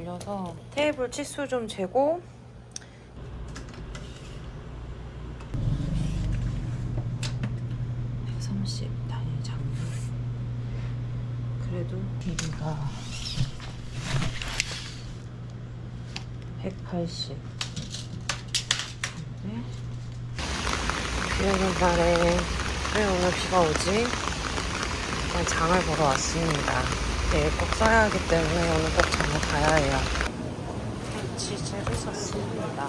올려서 테이블 치수 좀 재고 130 단위 장부 그래도 길이가 180 네. 비 오는 날에 왜 오늘 비가 오지? 장을 보러 왔습니다. 내일 꼭 써야 하기 때문에 오늘 꼭 장을 가야 해요. 치즈를 샀습니다.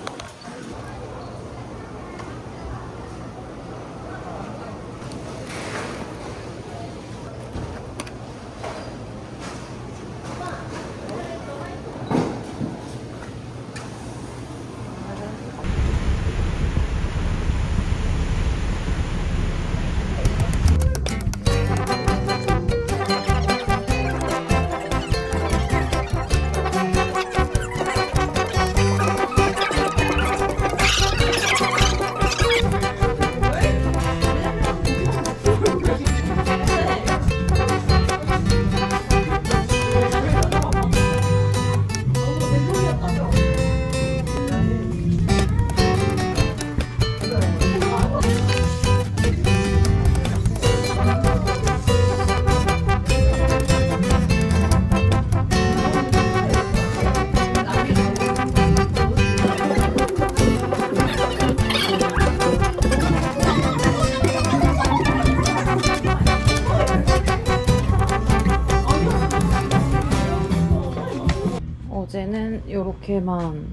이렇게만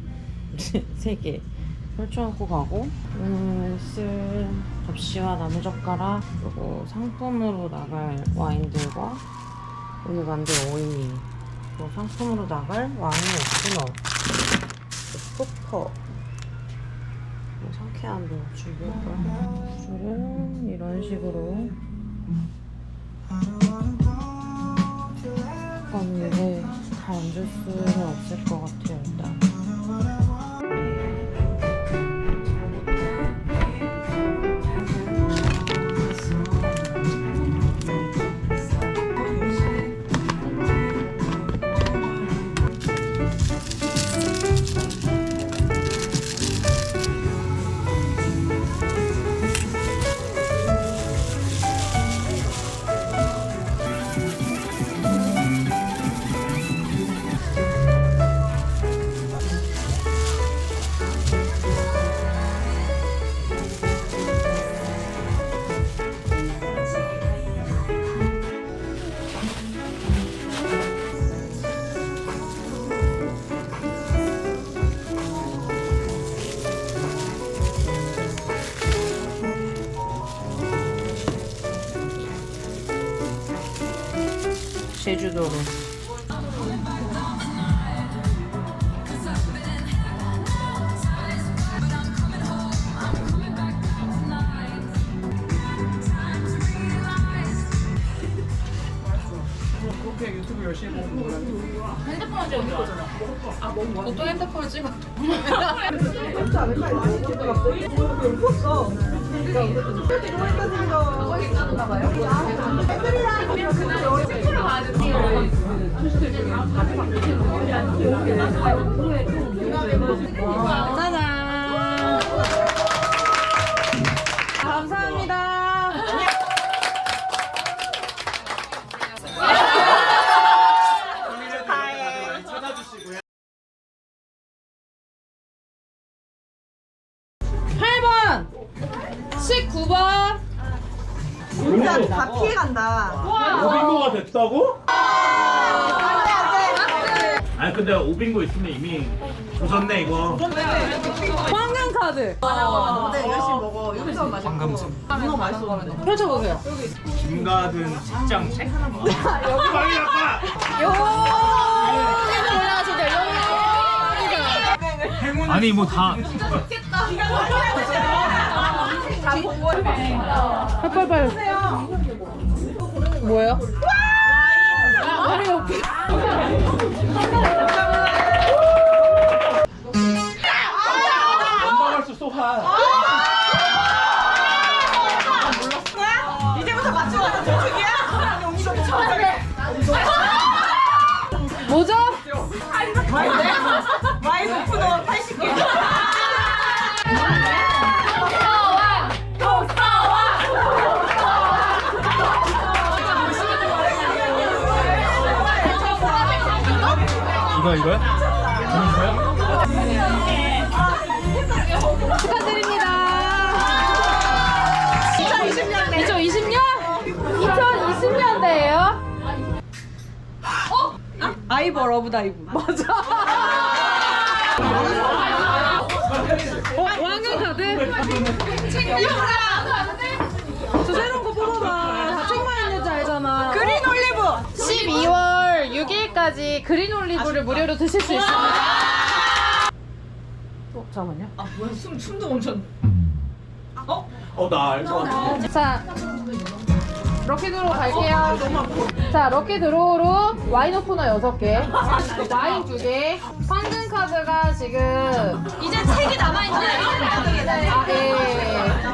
세 개. 펼쳐놓고 가고 오늘 쓸 접시와 나무젓가락 그리고 상품으로 나갈 와인들과 오늘 만들 오이 그리고 상품으로 나갈 와인 오프너 스토퍼. 상쾌한 도 준비할 거야 술은 이런 식으로 다 얹을 수는 없을 것 같아요 일단 제주도로 그렇게 유튜브 열심히 보는 거라는 보통 핸드폰을 찍어. 감사합니다 찾아주시고요. 8번 19번 진짜 다 피해간다. 오빙고가 됐다고? 아니 근데 오빙고 있으면 이미 조졌네 이거. 황금 카드 근데 열심히 먹어. 여기서 마시고. 문어 맛있어 보이네. 펼쳐보세요 김가든 직장 책? 여기 많이 나빠. 아니 뭐 다 빨빨빨 뭐예요? 아니 오케 이거야 이거야? 축하드립니다. 2020년? 2020년대예요? 아이버 러브 다이브. 맞아. 왕관 카드? 저 새로운 거 뽑아봐. 다 책만 있는지 알잖아. 그린 올리브. 12월 6일까지 그린 올리브를 무료로 드실 수 있습니다. 어, 잠깐만요. 아 뭐야 숨 춤도 멈췄. 어나 알 것 같아. 자, 럭키 드로우 갈게요. 자, 럭키 드로우로 와인 오프너 6개, 와인 2개, 황금 카드가 지금 이제 책이 남아 있나요? 아, 네.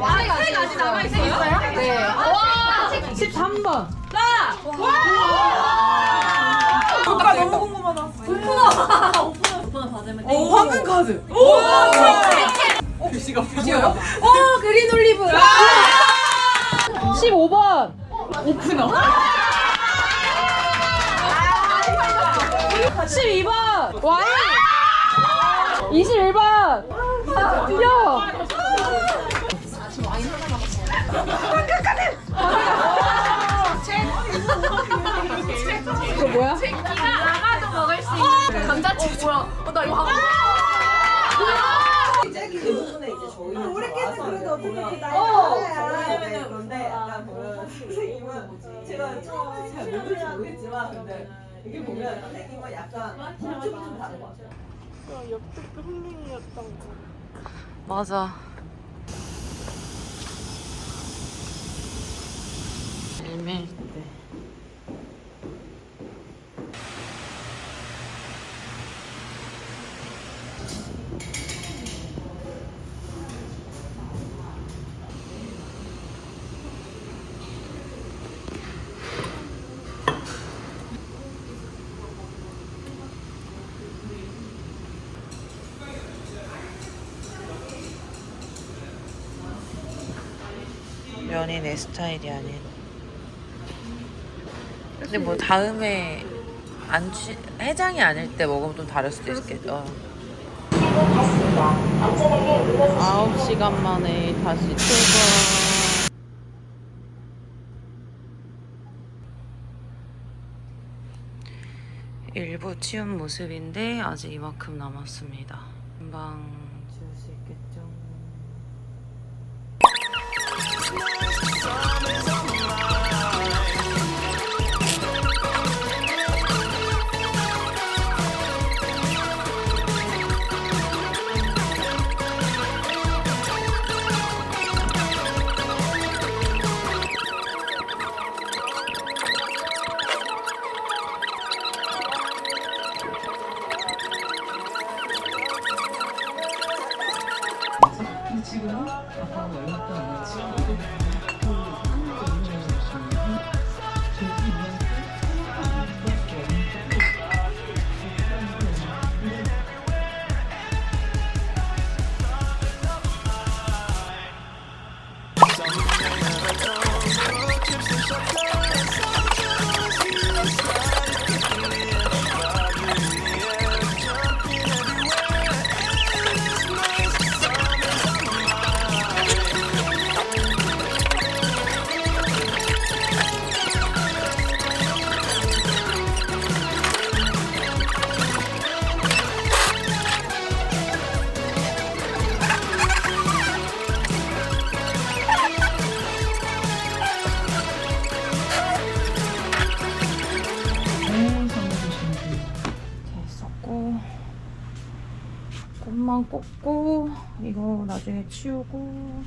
아직 아직 아직 남아있어요? 있어요? 네. 와! 13번. 오 빠 너무 궁금하다. 오프너. 오프너 받으면 어 황금 카드. 오. 글씨가 보여요? 오 그린 올리브. 15번! 오프너. 12번! 와인! 21번! 뛰어! 이거 뭐야? 감자칩. 어, 뭐야? 어, 나 이거 한 우리끼리 그래도 어떻게 이렇게 나이 왜냐면은 그런데 약간 보면 선생님은 제가 처음에 잘 모를지 모르겠지만 근데 이게 보면 선생님은 약간 좀좀 다른 것 같아요. 맞아. 애매 면이 내 스타일이 아닌. 근데 뭐 다음에 안 취, 해장이 아닐 때 먹으면 좀 다를 수도 있겠다. 9시간 만에 다시 출발. 일부 치운 모습인데 아직 이만큼 남았습니다. 금방 꽂고 이거 나중에 치우고